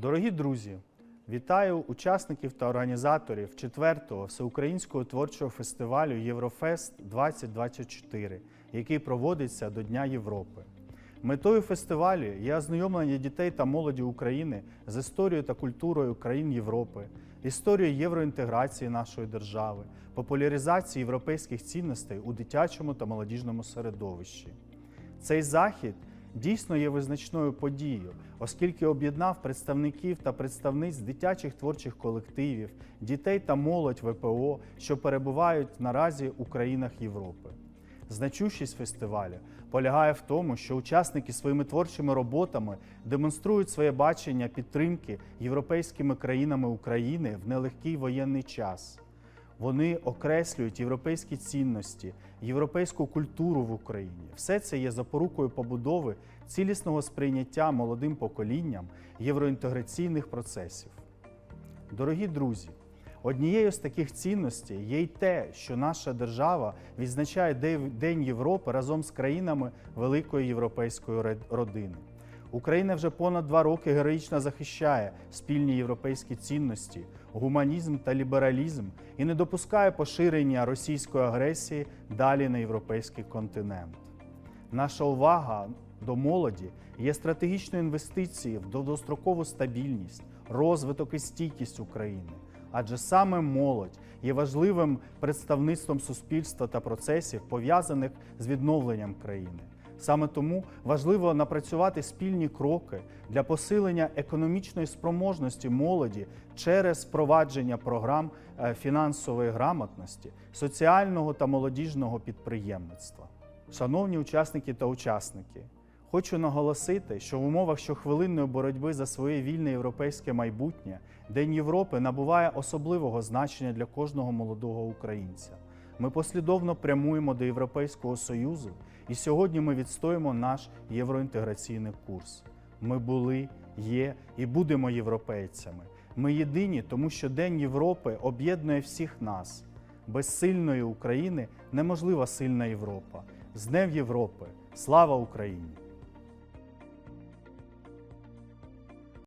Дорогі друзі, вітаю учасників та організаторів 4-го всеукраїнського творчого фестивалю Єврофест 2024, який проводиться до Дня Європи. Метою фестивалю є ознайомлення дітей та молоді України з історією та культурою країн Європи, історією євроінтеграції нашої держави, популяризації європейських цінностей у дитячому та молодіжному середовищі. Цей захід дійсно є визначною подією, оскільки об'єднав представників та представниць дитячих творчих колективів, дітей та молодь ВПО, що перебувають наразі у країнах Європи. Значущість фестивалю полягає в тому, що учасники своїми творчими роботами демонструють своє бачення підтримки європейськими країнами України в нелегкий воєнний час. Вони окреслюють європейські цінності, європейську культуру в Україні. Все це є запорукою побудови цілісного сприйняття молодим поколінням євроінтеграційних процесів. Дорогі друзі, однією з таких цінностей є й те, що наша держава відзначає День Європи разом з країнами великої європейської родини. Україна вже понад два роки героїчно захищає спільні європейські цінності, гуманізм та лібералізм і не допускає поширення російської агресії далі на європейський континент. Наша увага до молоді є стратегічною інвестицією в довгострокову стабільність, розвиток і стійкість України. Адже саме молодь є важливим представництвом суспільства та процесів, пов'язаних з відновленням країни. Саме тому важливо напрацювати спільні кроки для посилення економічної спроможності молоді через впровадження програм е, фінансової грамотності, соціального та молодіжного підприємництва. Шановні учасники та учасники, хочу наголосити, що в умовах щохвилинної боротьби за своє вільне європейське майбутнє День Європи набуває особливого значення для кожного молодого українця. Ми послідовно прямуємо до Європейського Союзу, і сьогодні ми відстоїмо наш євроінтеграційний курс. Ми були, є і будемо європейцями. Ми єдині, тому що День Європи об'єднує всіх нас. Без сильної України неможлива сильна Європа. З Днем Європи! Слава Україні!